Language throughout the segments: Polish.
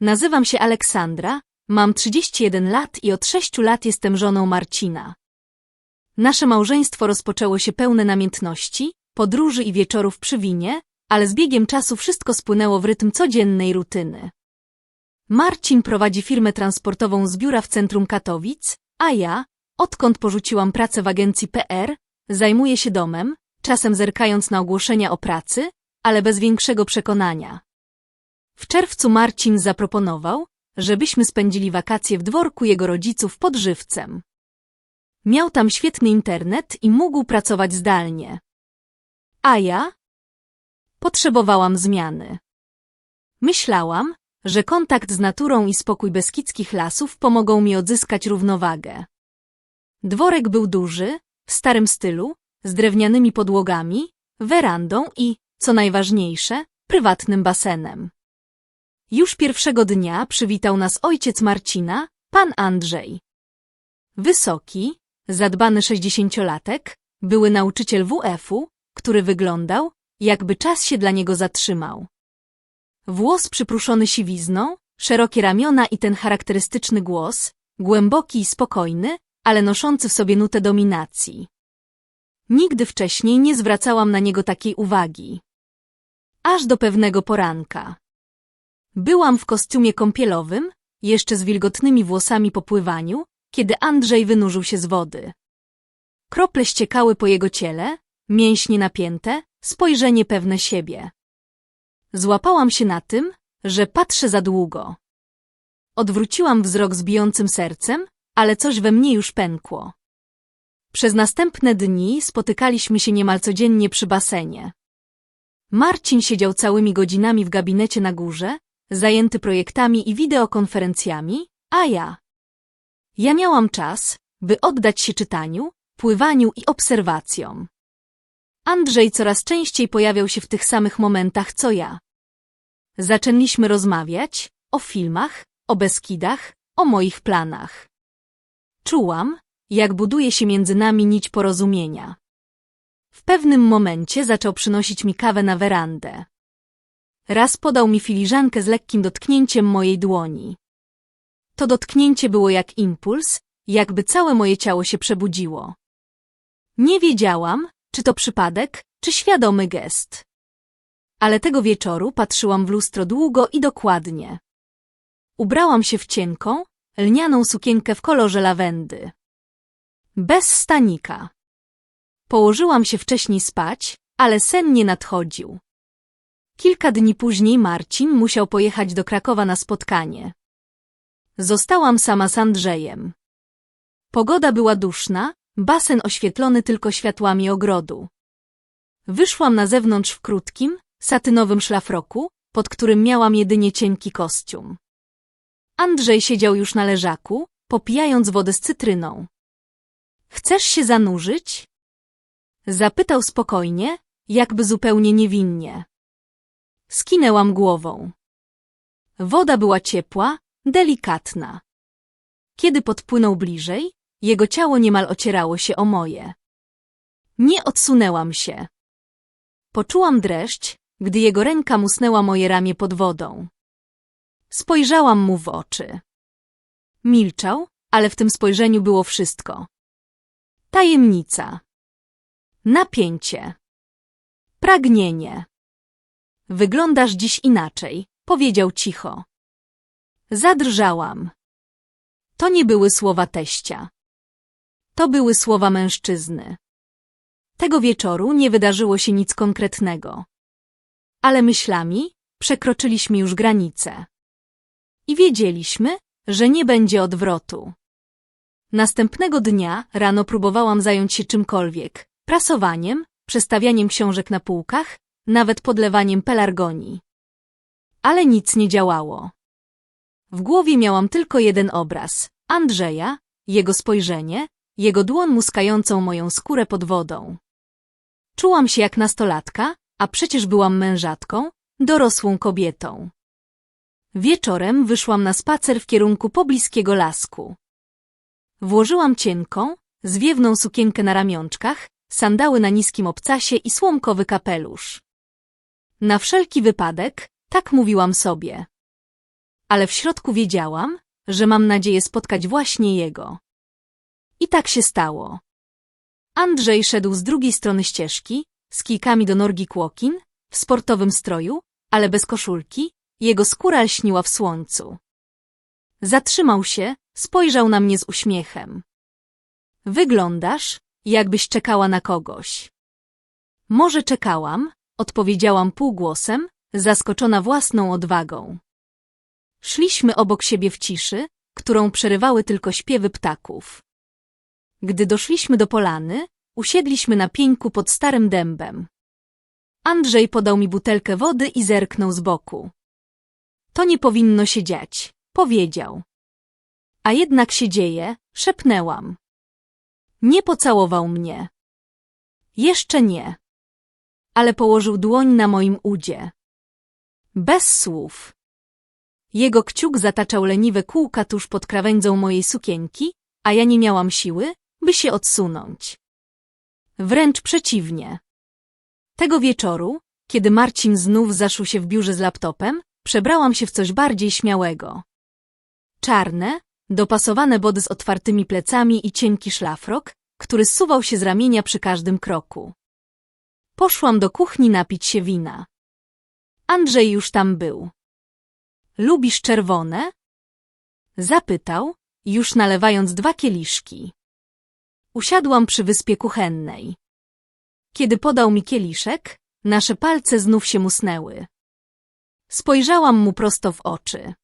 Nazywam się Aleksandra, mam 31 lat i od 6 lat jestem żoną Marcina. Nasze małżeństwo rozpoczęło się pełne namiętności, podróży i wieczorów przy winie, ale z biegiem czasu wszystko spłynęło w rytm codziennej rutyny. Marcin prowadzi firmę transportową z biura w centrum Katowic, a ja, odkąd porzuciłam pracę w agencji PR, zajmuję się domem, czasem zerkając na ogłoszenia o pracy, ale bez większego przekonania. W czerwcu Marcin zaproponował, żebyśmy spędzili wakacje w dworku jego rodziców pod żywcem. Miał tam świetny internet i mógł pracować zdalnie. A ja? Potrzebowałam zmiany. Myślałam, że kontakt z naturą i spokój beskidzkich lasów pomogą mi odzyskać równowagę. Dworek był duży, w starym stylu, z drewnianymi podłogami, werandą i, co najważniejsze, prywatnym basenem. Już pierwszego dnia przywitał nas ojciec Marcina, pan Andrzej. Wysoki, zadbany sześćdziesięciolatek, były nauczyciel WF-u, który wyglądał, jakby czas się dla niego zatrzymał. Włos przypruszony siwizną, szerokie ramiona i ten charakterystyczny głos, głęboki i spokojny, ale noszący w sobie nutę dominacji. Nigdy wcześniej nie zwracałam na niego takiej uwagi. Aż do pewnego poranka. Byłam w kostiumie kąpielowym, jeszcze z wilgotnymi włosami po pływaniu, kiedy Andrzej wynurzył się z wody. Krople ściekały po jego ciele, mięśnie napięte, spojrzenie pewne siebie. Złapałam się na tym, że patrzę za długo. Odwróciłam wzrok z bijącym sercem, ale coś we mnie już pękło. Przez następne dni spotykaliśmy się niemal codziennie przy basenie. Marcin siedział całymi godzinami w gabinecie na górze, zajęty projektami i wideokonferencjami, a ja. Ja miałam czas, by oddać się czytaniu, pływaniu i obserwacjom. Andrzej coraz częściej pojawiał się w tych samych momentach co ja. Zaczęliśmy rozmawiać o filmach, o Beskidach, o moich planach. Czułam, jak buduje się między nami nić porozumienia. W pewnym momencie zaczął przynosić mi kawę na werandę. Raz podał mi filiżankę z lekkim dotknięciem mojej dłoni. To dotknięcie było jak impuls, jakby całe moje ciało się przebudziło. Nie wiedziałam, czy to przypadek, czy świadomy gest. Ale tego wieczoru patrzyłam w lustro długo i dokładnie. Ubrałam się w cienką, lnianą sukienkę w kolorze lawendy. Bez stanika. Położyłam się wcześniej spać, ale sen nie nadchodził. Kilka dni później Marcin musiał pojechać do Krakowa na spotkanie. Zostałam sama z Andrzejem. Pogoda była duszna, basen oświetlony tylko światłami ogrodu. Wyszłam na zewnątrz w krótkim, satynowym szlafroku, pod którym miałam jedynie cienki kostium. Andrzej siedział już na leżaku, popijając wodę z cytryną. Chcesz się zanurzyć? Zapytał spokojnie, jakby zupełnie niewinnie. Skinęłam głową. Woda była ciepła, delikatna. Kiedy podpłynął bliżej, jego ciało niemal ocierało się o moje. Nie odsunęłam się. Poczułam dreszcz, gdy jego ręka musnęła moje ramię pod wodą. Spojrzałam mu w oczy. Milczał, ale w tym spojrzeniu było wszystko. Tajemnica. Napięcie. Pragnienie. Wyglądasz dziś inaczej, powiedział cicho. Zadrżałam. To nie były słowa teścia. To były słowa mężczyzny. Tego wieczoru nie wydarzyło się nic konkretnego. Ale myślami przekroczyliśmy już granicę. I wiedzieliśmy, że nie będzie odwrotu. Następnego dnia rano próbowałam zająć się czymkolwiek, prasowaniem, przestawianiem książek na półkach, nawet podlewaniem pelargonii. Ale nic nie działało. W głowie miałam tylko jeden obraz – Andrzeja, jego spojrzenie, jego dłoń muskającą moją skórę pod wodą. Czułam się jak nastolatka, a przecież byłam mężatką, dorosłą kobietą. Wieczorem wyszłam na spacer w kierunku pobliskiego lasku. Włożyłam cienką, zwiewną sukienkę na ramionczkach, sandały na niskim obcasie i słomkowy kapelusz. Na wszelki wypadek, tak mówiłam sobie. ale w środku wiedziałam, że mam nadzieję spotkać właśnie jego. I tak się stało. Andrzej szedł z drugiej strony ścieżki, z kijkami do Norgi Kłokin, w sportowym stroju, ale bez koszulki, jego skóra lśniła w słońcu. Zatrzymał się, spojrzał na mnie z uśmiechem. Wyglądasz, jakbyś czekała na kogoś. Może czekałam, odpowiedziałam półgłosem, zaskoczona własną odwagą. Szliśmy obok siebie w ciszy, którą przerywały tylko śpiewy ptaków. Gdy doszliśmy do polany, usiedliśmy na pieńku pod starym dębem. Andrzej podał mi butelkę wody i zerknął z boku. To nie powinno się dziać, powiedział. A jednak się dzieje, szepnęłam. Nie pocałował mnie. Jeszcze nie. Ale położył dłoń na moim udzie. Bez słów. Jego kciuk zataczał leniwe kółka tuż pod krawędzią mojej sukienki, a ja nie miałam siły, by się odsunąć. Wręcz przeciwnie. Tego wieczoru, kiedy Marcin znów zaszył się w biurze z laptopem, przebrałam się w coś bardziej śmiałego. Czarne, dopasowane body z otwartymi plecami i cienki szlafrok, który suwał się z ramienia przy każdym kroku. Poszłam do kuchni napić się wina. Andrzej już tam był. Lubisz czerwone? Zapytał, już nalewając dwa kieliszki. Usiadłam przy wyspie kuchennej. Kiedy podał mi kieliszek, nasze palce znów się musnęły. Spojrzałam mu prosto w oczy.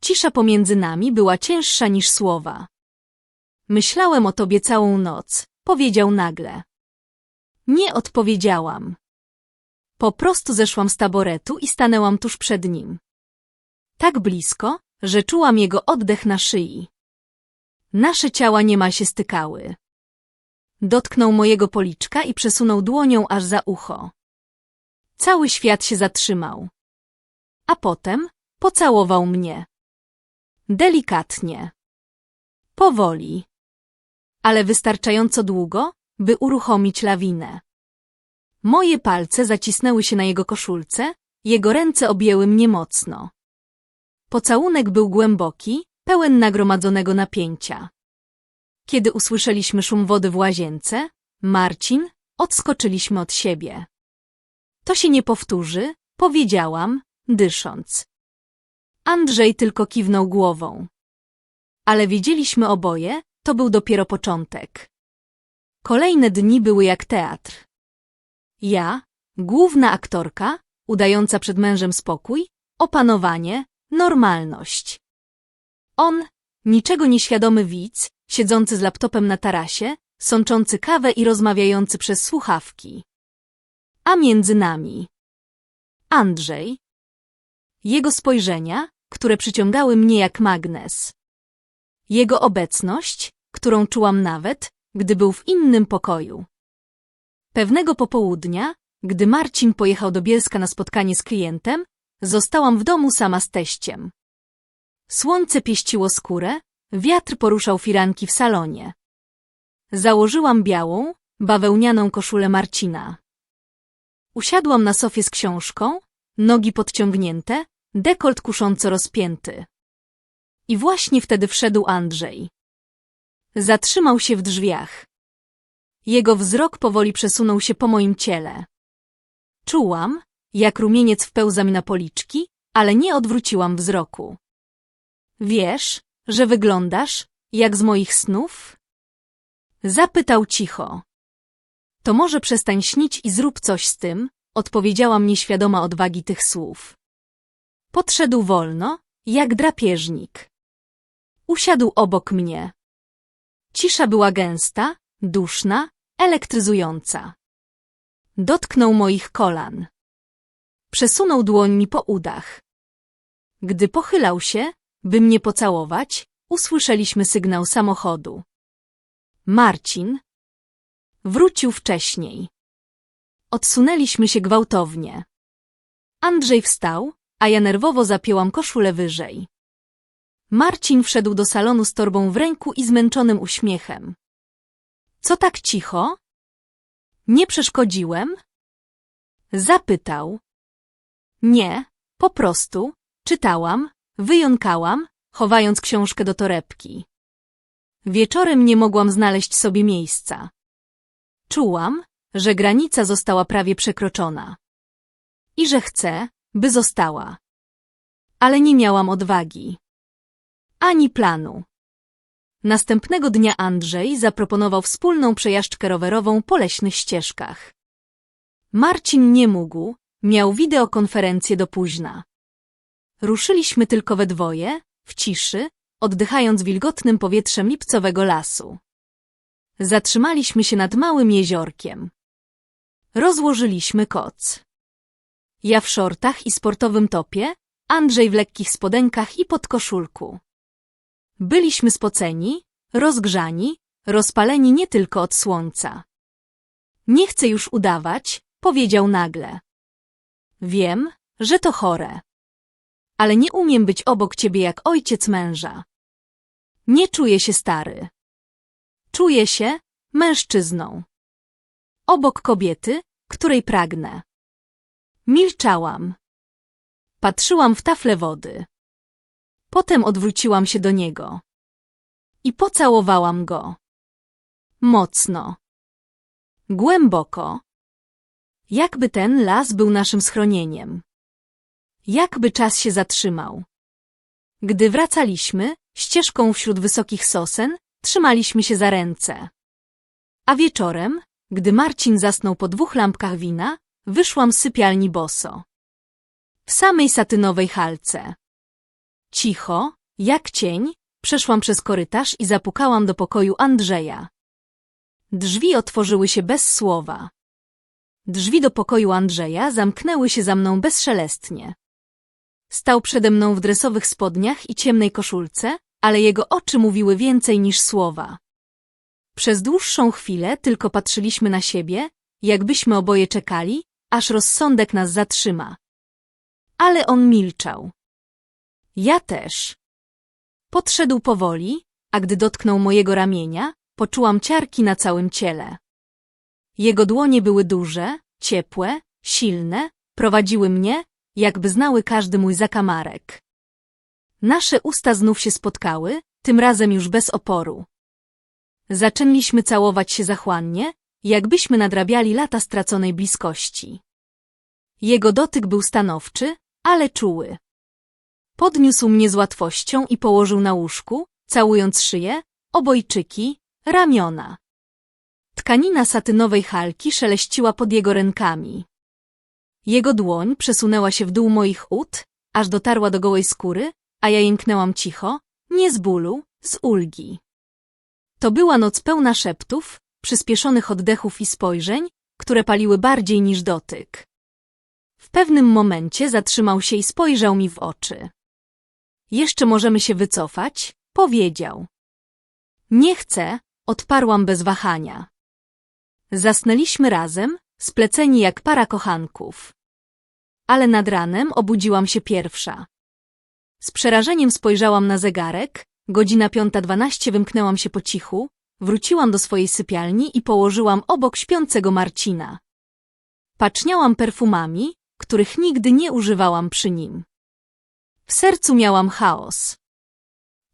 Cisza pomiędzy nami była cięższa niż słowa. Myślałem o tobie całą noc, powiedział nagle. Nie odpowiedziałam. Po prostu zeszłam z taboretu i stanęłam tuż przed nim. Tak blisko, że czułam jego oddech na szyi. Nasze ciała niemal się stykały. Dotknął mojego policzka i przesunął dłonią aż za ucho. Cały świat się zatrzymał. A potem pocałował mnie. Delikatnie. Powoli. Ale wystarczająco długo, by uruchomić lawinę. Moje palce zacisnęły się na jego koszulce, jego ręce objęły mnie mocno. Pocałunek był głęboki, pełen nagromadzonego napięcia. Kiedy usłyszeliśmy szum wody w łazience, Marcin, odskoczyliśmy od siebie. To się nie powtórzy, powiedziałam, dysząc. Andrzej tylko kiwnął głową. Ale wiedzieliśmy oboje, to był dopiero początek. Kolejne dni były jak teatr. Ja, główna aktorka, udająca przed mężem spokój, opanowanie, normalność. On, niczego nieświadomy widz, siedzący z laptopem na tarasie, sączący kawę i rozmawiający przez słuchawki. A między nami Andrzej. Jego spojrzenia, które przyciągały mnie jak magnes. Jego obecność, którą czułam nawet, gdy był w innym pokoju. Pewnego popołudnia, gdy Marcin pojechał do Bielska na spotkanie z klientem, zostałam w domu sama z teściem. Słońce pieściło skórę, wiatr poruszał firanki w salonie. Założyłam białą, bawełnianą koszulę Marcina. Usiadłam na sofie z książką, nogi podciągnięte, dekolt kusząco rozpięty. I właśnie wtedy wszedł Andrzej. Zatrzymał się w drzwiach. Jego wzrok powoli przesunął się po moim ciele. Czułam, jak rumieniec wpełza mi na policzki, ale nie odwróciłam wzroku. Wiesz, że wyglądasz, jak z moich snów? Zapytał cicho. To może przestań śnić i zrób coś z tym, odpowiedziałam nieświadoma odwagi tych słów. Podszedł wolno, jak drapieżnik. Usiadł obok mnie. Cisza była gęsta, duszna, elektryzująca. Dotknął moich kolan. Przesunął dłoń mi po udach. Gdy pochylał się, by mnie pocałować, usłyszeliśmy sygnał samochodu. Marcin wrócił wcześniej. Odsunęliśmy się gwałtownie. Andrzej wstał, a ja nerwowo zapięłam koszulę wyżej. Marcin wszedł do salonu z torbą w ręku i zmęczonym uśmiechem. Co tak cicho? Nie przeszkodziłem? Zapytał. Nie, po prostu, czytałam, wyjąkałam, chowając książkę do torebki. Wieczorem nie mogłam znaleźć sobie miejsca. Czułam, że granica została prawie przekroczona. I że chcę, by została. Ale nie miałam odwagi. Ani planu. Następnego dnia Andrzej zaproponował wspólną przejażdżkę rowerową po leśnych ścieżkach. Marcin nie mógł, miał wideokonferencję do późna. Ruszyliśmy tylko we dwoje, w ciszy, oddychając wilgotnym powietrzem lipcowego lasu. Zatrzymaliśmy się nad małym jeziorkiem. Rozłożyliśmy koc. Ja w szortach i sportowym topie, Andrzej w lekkich spodenkach i podkoszulku. Byliśmy spoceni, rozgrzani, rozpaleni nie tylko od słońca. Nie chcę już udawać, powiedział nagle. Wiem, że to chore. Ale nie umiem być obok ciebie jak ojciec męża. Nie czuję się stary. Czuję się mężczyzną. Obok kobiety, której pragnę. Milczałam. Patrzyłam w taflę wody. Potem odwróciłam się do niego. I pocałowałam go. Mocno. Głęboko. Jakby ten las był naszym schronieniem. Jakby czas się zatrzymał. Gdy wracaliśmy, ścieżką wśród wysokich sosen, trzymaliśmy się za ręce. A wieczorem, gdy Marcin zasnął po dwóch lampkach wina, wyszłam z sypialni boso. W samej satynowej halce. Cicho, jak cień, przeszłam przez korytarz i zapukałam do pokoju Andrzeja. Drzwi otworzyły się bez słowa. Drzwi do pokoju Andrzeja zamknęły się za mną bezszelestnie. Stał przede mną w dresowych spodniach i ciemnej koszulce, ale jego oczy mówiły więcej niż słowa. Przez dłuższą chwilę tylko patrzyliśmy na siebie, jakbyśmy oboje czekali, aż rozsądek nas zatrzyma. Ale on milczał. Ja też. Podszedł powoli, a gdy dotknął mojego ramienia, poczułam ciarki na całym ciele. Jego dłonie były duże, ciepłe, silne, prowadziły mnie, jakby znały każdy mój zakamarek. Nasze usta znów się spotkały, tym razem już bez oporu. Zaczęliśmy całować się zachłannie, jakbyśmy nadrabiali lata straconej bliskości. Jego dotyk był stanowczy, ale czuły. Podniósł mnie z łatwością i położył na łóżku, całując szyję, obojczyki, ramiona. Tkanina satynowej halki szeleściła pod jego rękami. Jego dłoń przesunęła się w dół moich ud, aż dotarła do gołej skóry, a ja jęknęłam cicho, nie z bólu, z ulgi. To była noc pełna szeptów, przyspieszonych oddechów i spojrzeń, które paliły bardziej niż dotyk. W pewnym momencie zatrzymał się i spojrzał mi w oczy. Jeszcze możemy się wycofać, powiedział. Nie chcę, odparłam bez wahania. Zasnęliśmy razem, spleceni jak para kochanków. Ale nad ranem obudziłam się pierwsza. Z przerażeniem spojrzałam na zegarek, godzina piąta dwanaście wymknęłam się po cichu, wróciłam do swojej sypialni i położyłam obok śpiącego Marcina. Paczniałam perfumami, których nigdy nie używałam przy nim. W sercu miałam chaos.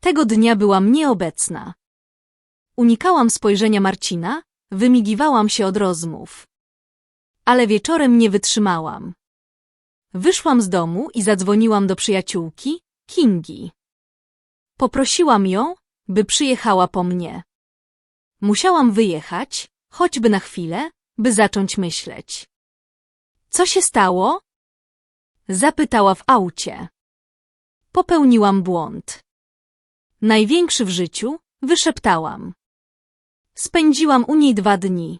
Tego dnia byłam nieobecna. Unikałam spojrzenia Marcina, wymigiwałam się od rozmów. Ale wieczorem nie wytrzymałam. Wyszłam z domu i zadzwoniłam do przyjaciółki, Kingi. Poprosiłam ją, by przyjechała po mnie. Musiałam wyjechać, choćby na chwilę, by zacząć myśleć. Co się stało? Zapytała w aucie. Popełniłam błąd. Największy w życiu, wyszeptałam. Spędziłam u niej dwa dni.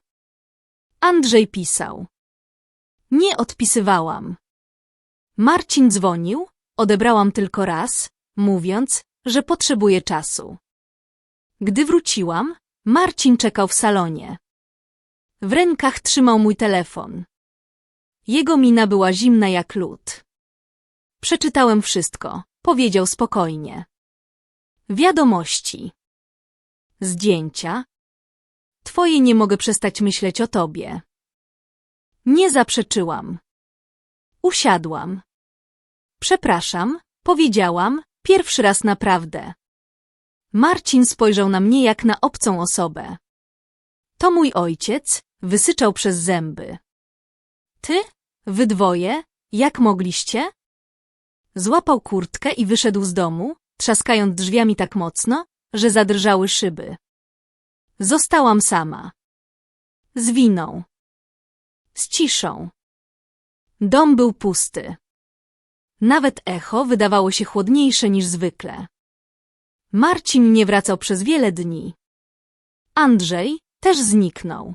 Andrzej pisał. Nie odpisywałam. Marcin dzwonił, odebrałam tylko raz, mówiąc, że potrzebuje czasu. Gdy wróciłam, Marcin czekał w salonie. W rękach trzymał mój telefon. Jego mina była zimna jak lód. Przeczytałem wszystko, powiedział spokojnie. Wiadomości. Zdjęcia. Twoje nie mogę przestać myśleć o tobie. Nie zaprzeczyłam. Usiadłam. Przepraszam, powiedziałam, Pierwszy raz naprawdę. Marcin spojrzał na mnie jak na obcą osobę. To mój ojciec, wysyczał przez zęby. Ty? Wy dwoje? Jak mogliście? Złapał kurtkę i wyszedł z domu, trzaskając drzwiami tak mocno, że zadrżały szyby. Zostałam sama. Z winą. Z ciszą. Dom był pusty. Nawet echo wydawało się chłodniejsze niż zwykle. Marcin nie wracał przez wiele dni. Andrzej też zniknął.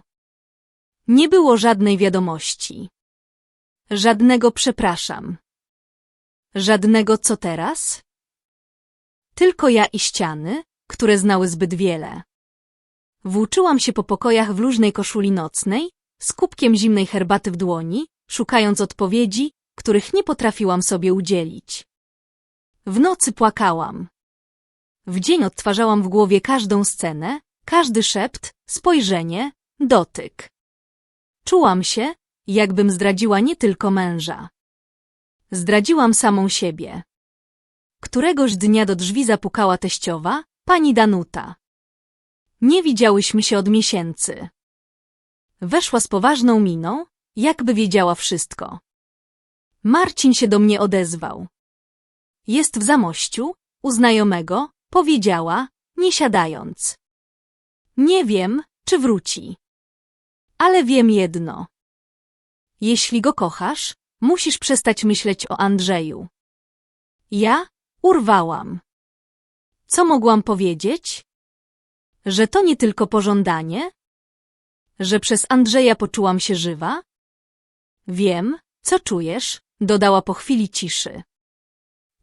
Nie było żadnej wiadomości. Żadnego przepraszam. Żadnego co teraz? Tylko ja i ściany, które znały zbyt wiele. Włóczyłam się po pokojach w luźnej koszuli nocnej, z kubkiem zimnej herbaty w dłoni, szukając odpowiedzi, których nie potrafiłam sobie udzielić. W nocy płakałam. W dzień odtwarzałam w głowie każdą scenę, każdy szept, spojrzenie, dotyk. Czułam się, jakbym zdradziła nie tylko męża. Zdradziłam samą siebie. Któregoś dnia do drzwi zapukała teściowa, pani Danuta. Nie widziałyśmy się od miesięcy. Weszła z poważną miną, jakby wiedziała wszystko. Marcin się do mnie odezwał. Jest w Zamościu, u znajomego, powiedziała, nie siadając. Nie wiem, czy wróci. Ale wiem jedno. Jeśli go kochasz, musisz przestać myśleć o Andrzeju. Ja urwałam. Co mogłam powiedzieć? Że to nie tylko pożądanie? Że przez Andrzeja poczułam się żywa? Wiem, co czujesz, dodała po chwili ciszy.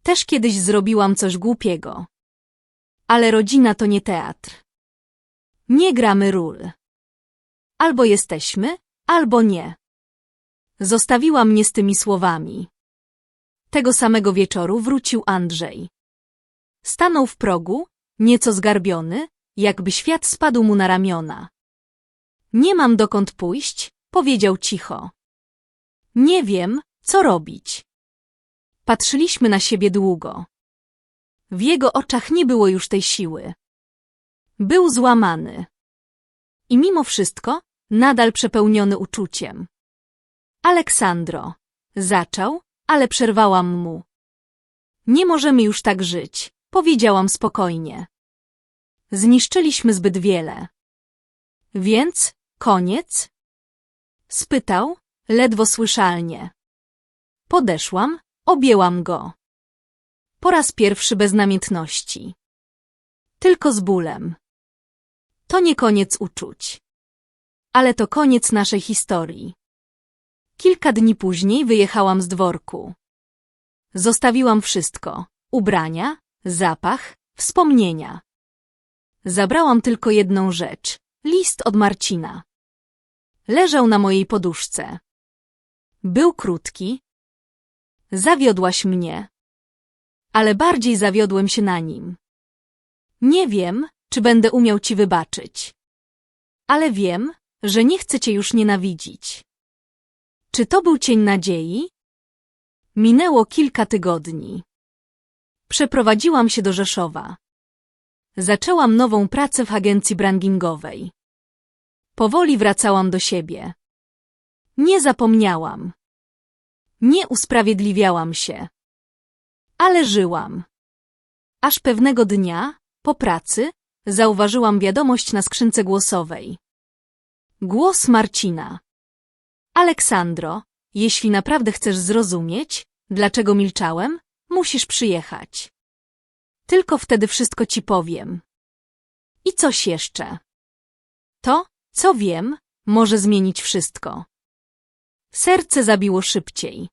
Też kiedyś zrobiłam coś głupiego. Ale rodzina to nie teatr. Nie gramy ról. Albo jesteśmy, albo nie. Zostawiła mnie z tymi słowami. Tego samego wieczoru wrócił Andrzej. Stanął w progu, nieco zgarbiony, jakby świat spadł mu na ramiona. Nie mam dokąd pójść, powiedział cicho. Nie wiem, co robić. Patrzyliśmy na siebie długo. W jego oczach nie było już tej siły. Był złamany. I mimo wszystko, nadal przepełniony uczuciem. Aleksandro, zaczął, ale przerwałam mu. Nie możemy już tak żyć, powiedziałam spokojnie. Zniszczyliśmy zbyt wiele. Więc, koniec? Spytał, ledwo słyszalnie. Podeszłam, objęłam go. Po raz pierwszy bez namiętności. Tylko z bólem. To nie koniec uczuć. Ale to koniec naszej historii. Kilka dni później wyjechałam z dworku. Zostawiłam wszystko. Ubrania, zapach, wspomnienia. Zabrałam tylko jedną rzecz. List od Marcina. Leżał na mojej poduszce. Był krótki. Zawiodłaś mnie. Ale bardziej zawiodłem się na nim. Nie wiem, czy będę umiał ci wybaczyć. Ale wiem, że nie chcę cię już nienawidzić. Czy to był cień nadziei? Minęło kilka tygodni. Przeprowadziłam się do Rzeszowa. Zaczęłam nową pracę w agencji brandingowej. Powoli wracałam do siebie. Nie zapomniałam. Nie usprawiedliwiałam się. Ale żyłam. Aż pewnego dnia, po pracy, zauważyłam wiadomość na skrzynce głosowej. Głos Marcina. Aleksandro, jeśli naprawdę chcesz zrozumieć, dlaczego milczałem, musisz przyjechać. Tylko wtedy wszystko ci powiem. I coś jeszcze. To, co wiem, może zmienić wszystko. Serce zabiło szybciej.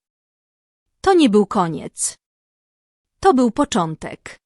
To nie był koniec. To był początek.